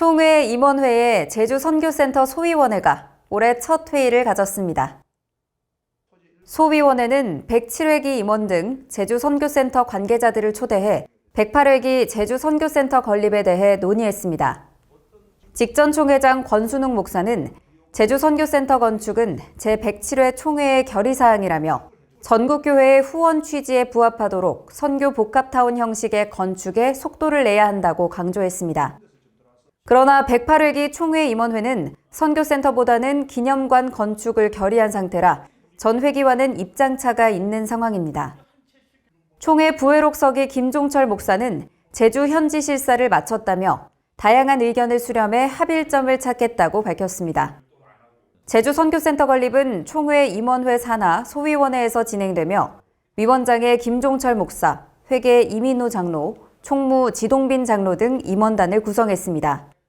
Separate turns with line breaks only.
총회 임원회의 제주 선교센터 소위원회가 올해 첫 회의를 가졌습니다. 소위원회는 107회기 임원 등 제주 선교센터 관계자들을 초대해 108회기 제주 선교센터 건립에 대해 논의했습니다. 직전 총회장 권순웅 목사는 제주 선교센터 건축은 제107회 총회의 결의 사항이라며 전국 교회의 후원 취지에 부합하도록 선교 복합타운 형식의 건축에 속도를 내야 한다고 강조했습니다. 그러나 108회기 총회 임원회는 선교센터보다는 기념관 건축을 결의한 상태라 전 회기와는 입장차가 있는 상황입니다. 총회 부회록석의 김종철 목사는 제주 현지 실사를 마쳤다며 다양한 의견을 수렴해 합일점을 찾겠다고 밝혔습니다. 제주 선교센터 건립은 총회 임원회 산하 소위원회에서 진행되며 위원장의 김종철 목사, 회계 이민우 장로, 총무 지동빈 장로 등 임원단을 구성했습니다.